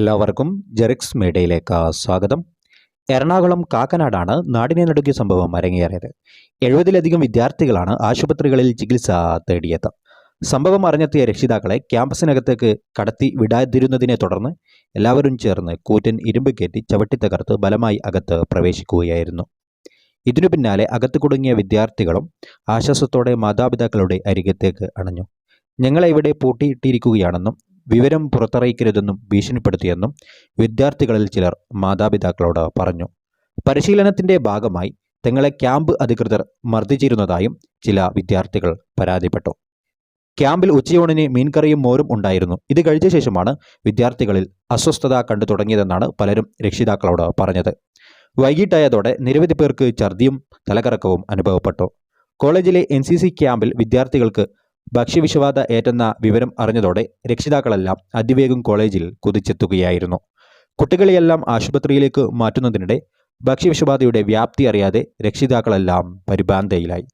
എല്ലാവർക്കും ജെറിക്സ് മീഡിയയിലേക്ക് സ്വാഗതം. എറണാകുളം കാക്കനാടാണ് നാടിനെ നടുക്കിയ സംഭവം അരങ്ങേറിയത്. എഴുപതിലധികം വിദ്യാർത്ഥികളാണ് ആശുപത്രികളിൽ ചികിത്സ തേടിയത്. സംഭവം അറിഞ്ഞെത്തിയ രക്ഷിതാക്കളെ ക്യാമ്പസിനകത്തേക്ക് കടത്തി വിടാതിരുന്നതിനെ തുടർന്ന് എല്ലാവരും ചേർന്ന് കൂറ്റൻ ഇരുമ്പ് കയറ്റി ചവിട്ടിത്തകർത്ത് ബലമായി അകത്ത് പ്രവേശിക്കുകയായിരുന്നു. ഇതിനു പിന്നാലെ അകത്ത് കുടുങ്ങിയ വിദ്യാർത്ഥികളും ആശ്വാസത്തോടെ മാതാപിതാക്കളുടെ അരികത്തേക്ക് അണഞ്ഞു. ഞങ്ങളെ ഇവിടെ പൂട്ടിയിട്ടിരിക്കുകയാണെന്നും വിവരം പുറത്തറിയിക്കരുതെന്നും ഭീഷണിപ്പെടുത്തിയെന്നും വിദ്യാർത്ഥികളിൽ ചിലർ മാതാപിതാക്കളോട് പറഞ്ഞു. പരിശീലനത്തിന്റെ ഭാഗമായി തങ്ങളെ ക്യാമ്പ് അധികൃതർ മർദ്ദിച്ചിരുന്നതായും ചില വിദ്യാർത്ഥികൾ പരാതിപ്പെട്ടു. ക്യാമ്പിൽ ഉച്ചയൂണിന് മീൻകറിയും മോരും ഉണ്ടായിരുന്നു. ഇത് കഴിച്ച ശേഷമാണ് വിദ്യാർത്ഥികളിൽ അസ്വസ്ഥത കണ്ടു തുടങ്ങിയതെന്നാണ് പലരും രക്ഷിതാക്കളോട് പറഞ്ഞത്. വൈകിട്ടായതോടെ നിരവധി പേർക്ക് ഛർദിയും തലകറക്കവും അനുഭവപ്പെട്ടു. കോളേജിലെ എൻ ക്യാമ്പിൽ വിദ്യാർത്ഥികൾക്ക് ഭക്ഷ്യവിഷബാധ ഏറ്റെന്ന വിവരം അറിഞ്ഞതോടെ രക്ഷിതാക്കളെല്ലാം അതിവേഗം കോളേജിൽ കുതിച്ചെത്തുകയായിരുന്നു. കുട്ടികളെയെല്ലാം ആശുപത്രിയിലേക്ക് മാറ്റുന്നതിനിടെ ഭക്ഷ്യവിഷബാധയുടെ വ്യാപ്തി അറിയാതെ രക്ഷിതാക്കളെല്ലാം പരിഭ്രാന്തയിലായി.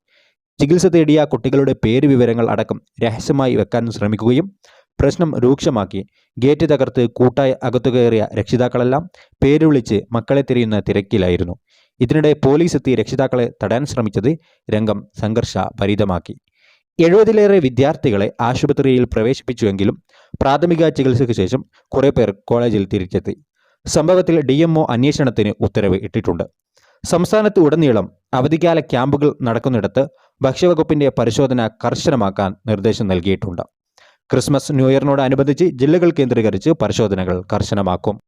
ചികിത്സ തേടിയ കുട്ടികളുടെ പേര് വിവരങ്ങൾ അടക്കം രഹസ്യമായി വെക്കാൻ ശ്രമിക്കുകയും പ്രശ്നം രൂക്ഷമാക്കി ഗേറ്റ് തകർത്ത് കൂട്ടായി അകത്തുകയറിയ രക്ഷിതാക്കളെല്ലാം പേര് വിളിച്ച് മക്കളെ തിരയുന്ന തിരക്കിലായിരുന്നു. ഇതിനിടെ പോലീസ് എത്തി രക്ഷിതാക്കളെ തടയാൻ ശ്രമിച്ചത് രംഗം സംഘർഷ ഭരിതമാക്കി. എഴുപതിലേറെ വിദ്യാർത്ഥികളെ ആശുപത്രിയിൽ പ്രവേശിപ്പിച്ചുവെങ്കിലും പ്രാഥമിക ചികിത്സയ്ക്ക് ശേഷം കുറേ പേർ കോളേജിൽ തിരിച്ചെത്തി. സംഭവത്തിൽ ഡി അന്വേഷണത്തിന് ഉത്തരവ് ഇട്ടിട്ടുണ്ട്. സംസ്ഥാനത്ത് ഉടനീളം അവധിക്കാല ക്യാമ്പുകൾ നടക്കുന്നിടത്ത് ഭക്ഷ്യവകുപ്പിന്റെ പരിശോധന കർശനമാക്കാൻ നിർദ്ദേശം നൽകിയിട്ടുണ്ട്. ക്രിസ്മസ് ന്യൂ ഇയറിനോടനുബന്ധിച്ച് ജില്ലകൾ കേന്ദ്രീകരിച്ച് പരിശോധനകൾ കർശനമാക്കും.